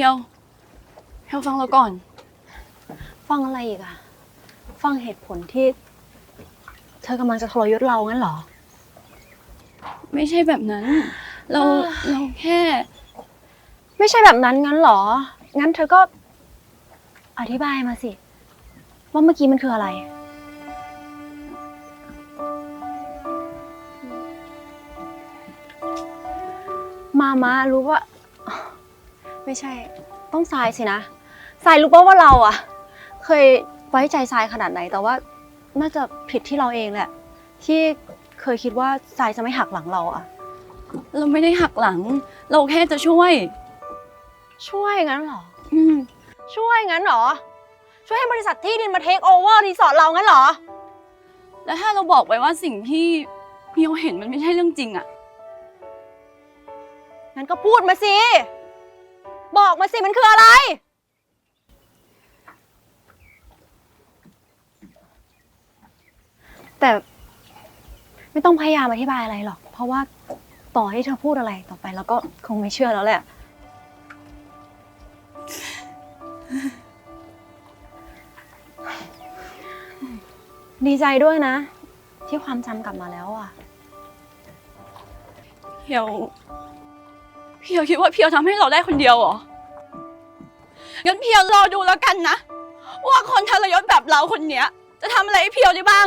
พียวเพียวฟังเราก่อน ฟังอะไรอีกอะฟังเหตุผลที่ เธอกำลังจะทรยศเรางั้นเหรอ ไม่ใช่แบบนั้น เราอ่าเราแค่ ไม่ใช่แบบนั้นงั้นเหรอ งั้นเธอก็ อธิบายมาสิ ว่าเมื่อกี้มันคืออะไร มามารู้ว่า ไม่ใช่ ต้องทรายสินะทรายรู้ป่าว่าเราอะเคยไว้ใจทรายขนาดไหน แต่ว่าน่าจะผิดที่เราเองแหละ ที่เคยคิดว่าทรายจะไม่หักหลังเราอะเราไม่ได้หักหลัง เราแค่จะช่วย ช่วยงั้นเหรอ อืม ช่วยงั้นเหรอ ช่วยให้บริษัทที่ดินมาเทคโอเวอร์รีสอร์ทเรางั้นเหรอ แล้วถ้าเราบอกไปว่าสิ่งที่เพียวเห็นมันไม่ใช่เรื่องจริงอะงั้นก็พูดมาสิ บอกมาสิมันคืออะไร แต่ไม่ต้องพยายามอธิบายอะไรหรอก เพราะว่าต่อให้เธอพูดอะไรต่อไปเราก็คงไม่เชื่อแล้วแหละ ดีใจด้วยนะ ที่ความจำกลับมาแล้วอะเพียว พียวคิดว่าเพียวทำให้เราได้คนเดียวเหรอ งั้นเพียวรอดูแล้วกันนะ ว่าคนทรยศแบบเราคนเนี้ย จะทำอะไรให้เพียวได้บ้าง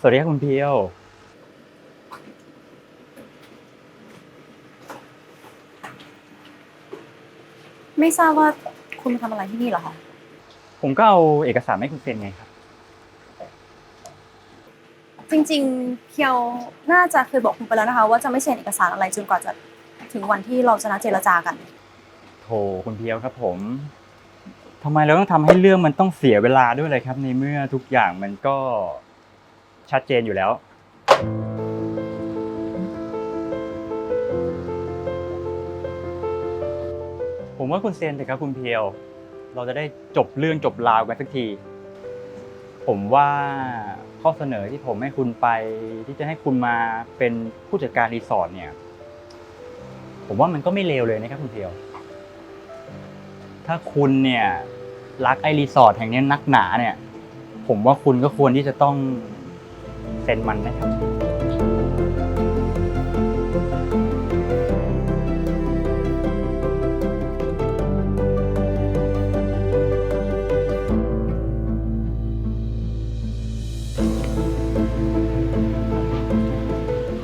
สวัสดีครับคุณเพียว ไม่ทราบว่าคุณมาทำอะไรที่นี่เหรอคะ ผมก็เอาเอกสารให้คุณเซ็นไงครับ จริงๆ เพียวน่าจะเคยบอกคุณไปแล้วนะคะ ว่าจะไม่เซ็นเอกสารอะไรจนกว่าจะถึงวันที่เราจะนัดเจรจากัน โถคุณเพียวครับผมทำไมเราต้องทำให้เรื่องมันต้องเสียเวลาด้วยเลยครับ ในเมื่อทุกอย่างมันก็ ชัดเจนอยู่แล้วผมว่าคุณเซนเถอะครับคุณเพียว เราจะได้จบเรื่องจบราวกันสักที ผมว่าข้อเสนอที่ผมให้คุณไป ที่จะให้คุณมาเป็นผู้จัดการรีสอร์ทเนี่ย ผมว่ามันก็ไม่เลวเลยนะครับคุณเพียว ถ้าคุณเนี่ยรักไอรีสอร์ทแห่งนี้นักหนาเนี่ย ผมว่าคุณก็ควรที่จะต้อง ซ็นมันนะครับ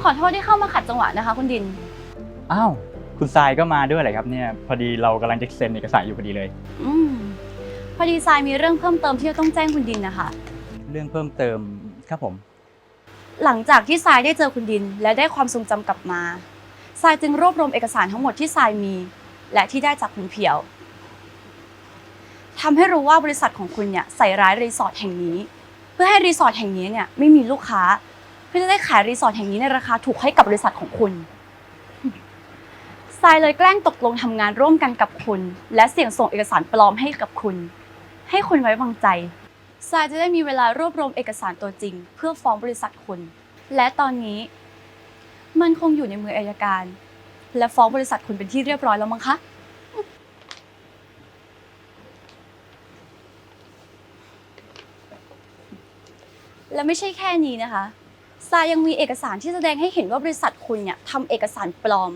ขอโทษที่เข้ามาขัดจังหวะนะคะ คุณดิน อ้าว คุณทรายก็มาด้วยเหรอครับเนี่ย พอดีเรากำลังจะเซ็นเอกสารอยู่พอดีเลย อืมพอดีทรายมีเรื่องเพิ่มเติมที่จะต้องแจ้งคุณดินนะคะ เรื่องเพิ่มเติมครับผม หลังจากที่ทรายได้เจอคุณดิน และได้ความทรงจำกลับมาทรายจึงรวบรวมเอกสารทั้งหมดที่ทรายมี และที่ได้จากคุณเพียวทำให้รู้ว่าบริษัทของคุณเนี่ยใส่ร้ายรีสอร์ทแห่งนี้ เพื่อให้รีสอร์ทแห่งนี้เนี่ยไม่มีลูกค้า เพื่อจะได้ขายรีสอร์ทแห่งนี้ในราคาถูกให้กับบริษัทของคุณทรายเลยแกล้งตกลงทำงานร่วมกันกับคุณ และเสี่ยงส่งเอกสารปลอมให้กับคุณ ให้คุณไว้วางใจ ทรายจะได้มีเวลารวบรวมเอกสารตัวจริง เพื่อฟ้องบริษัทคุณ และตอนนี้ มันคงอยู่ในมืออายการ และฟ้องบริษัทคุณเป็นที่เรียบร้อยแล้วมั้งคะและไม่ใช่แค่นี้นะคะทรายยังมีเอกสารที่แสดงให้เห็นว่าบริษัทคุณเนี่ยทำเอกสารปลอม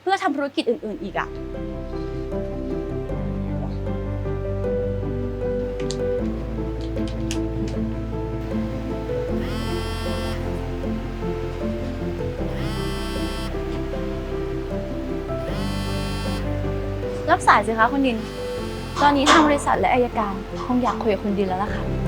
เพื่อทำธุรกิจอื่น ๆ อีกอะ รับสายสิคะคุณดิน ตอนนี้ทางบริษัทและอายการคงอยากคุยกับคุณดินแล้วล่ะค่ะ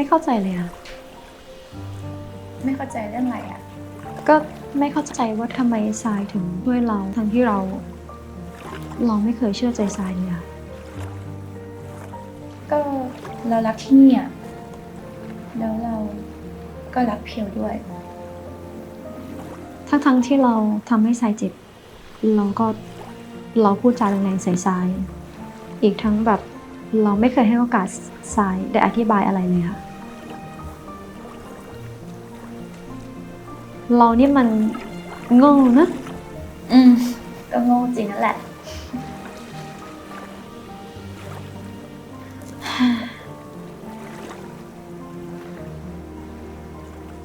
ไม่เข้าใจเลยอะไม่เข้าใจเรื่องอะไรอะก็ไม่เข้าใจว่าทำไมทรายถึงช่วยเราทั้งที่เรา เราไม่เคยเชื่อใจทรายเลยอะก็เรารักที่นี่อะแล้วเราก็รักเพียวด้วย ทั้งทั้งๆที่เราทำให้ทรายเจ็บ เราก็เราพูดจาแรงๆใส่ทราย อีกทั้งแบบเราไม่เคยให้โอกาสทรายได้อธิบายอะไรเลยค่ะ เรานี่มันโง่นะ อืม ก็โง่จริงนั่นแหละ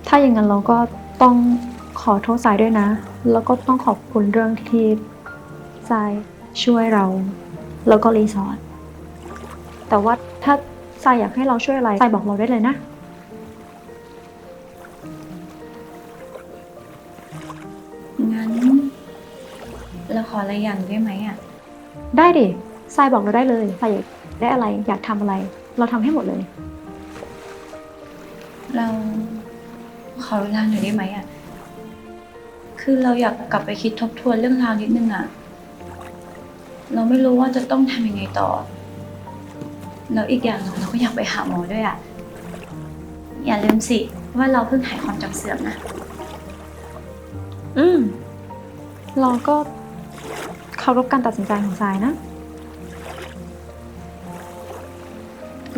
ถ้าอย่างนั้นเราก็ต้องขอโทษทรายด้วยนะ แล้วก็ต้องขอบคุณเรื่องที่ทรายช่วยเรา แล้วก็รีสอร์ทแต่ว่าถ้าทรายอยากให้เราช่วยอะไรทรายบอกเราได้เลยนะ งั้น เราขออะไรอย่างได้ไหมอะได้ดิทรายบอกเราได้เลยทรายอยากได้อะไร อยากทำอะไร เราทำให้หมดเลย เราขอเวลาหน่อยได้ไหมอะคือเราอยากกลับไปคิดทบทวนเรื่องราวนิดนึงอะเราไม่รู้ว่าจะต้องทำยังไงต่อ แล้วอีกอย่างหนึ่งเราก็อยากไปหาหมอด้วยอะอย่าลืมสิว่าเราเพิ่งหายความจำเสื่อมนะ อืม เราก็เคารพการตัดสินใจของทรายนะ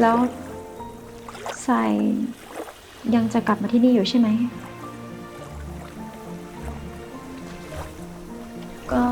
แล้วทรายยังจะกลับมาที่นี่อยู่ใช่ไหม ก็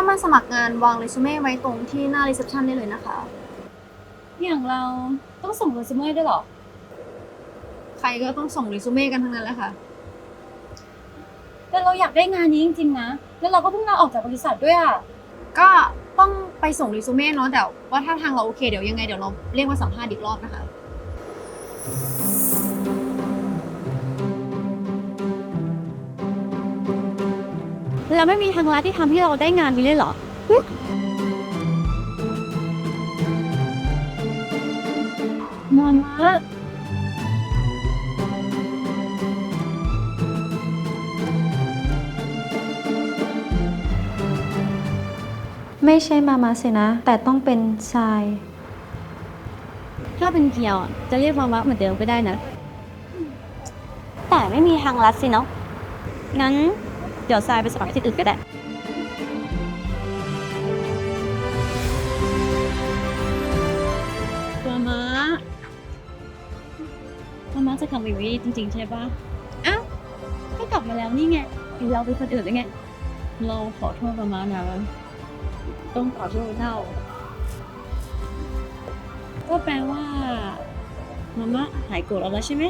ถ้ามาสมัครงานวางเรซูเม่ไว้ตรงที่หน้ารีเซพชันได้เลยนะคะ อย่างเราต้องส่งเรซูเม่ด้วยเหรอ ใครก็ต้องส่งเรซูเม่กันทั้งนั้นแหละค่ะ แต่เราอยากได้งานนี้จริงๆนะ แล้วเราก็เพิ่งลาออกจากบริษัทด้วยอะ ก็ต้องไปส่งรีซูเม่เนาะแต่ว่าถ้าทางเราโอเคเดี๋ยวยังไงเดี๋ยวเราเรียกมาสัมภาษณ์อีกรอบนะคะ แล้วไม่มีทางลัดที่ทำให้เราได้งานนี้เลยเหรอมามาไม่ใช่มามาสินะ แต่ต้องเป็นทราย ถ้าเป็นเพียวอะจะเรียกมามะเหมือนเดิมก็ได้นะ แต่ไม่มีทางลัดสิเนาะงั้น เดี๋ยวทรายไปสมัครที่อื่นก็ได้มามามามาจะกลับมาอยู่นี่จริง ๆ ใช่ปะก็กลับมาแล้วนี่ไงเราเป็นคนอื่นได้ไง เราขอโทษมามานะต้องขอโทษเท่า ก็แปลว่ามามาหายโกรธเราแล้วใช่ไหม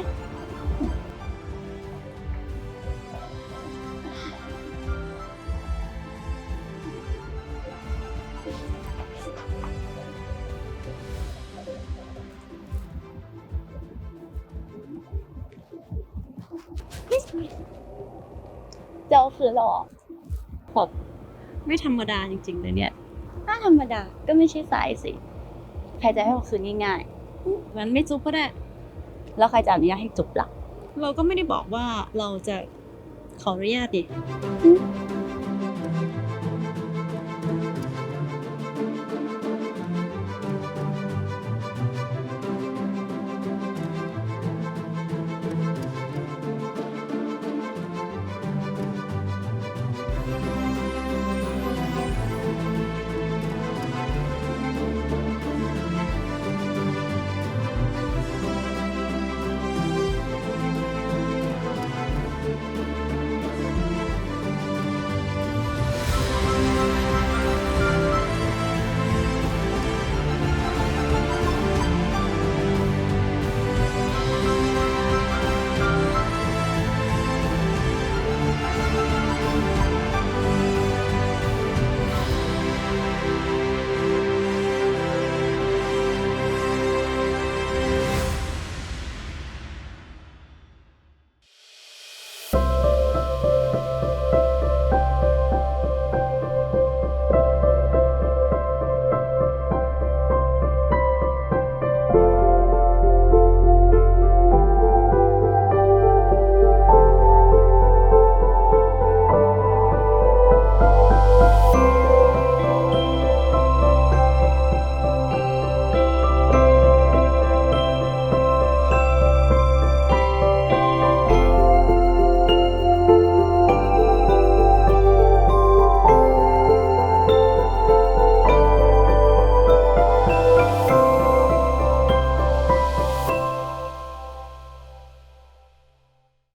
เจ้าคือหรอไม่ธรรมดาจริงๆเลยเนี่ยถ้าธรรมดาก็ไม่ใช่สายสิ ใครจะให้เราคืนง่ายงั้นไม่จุ๊บก็ได้ๆแล้วใครจะอนุญาตให้จุบล่ะ เราก็ไม่ได้บอกว่าเราจะขออนุญาตดิก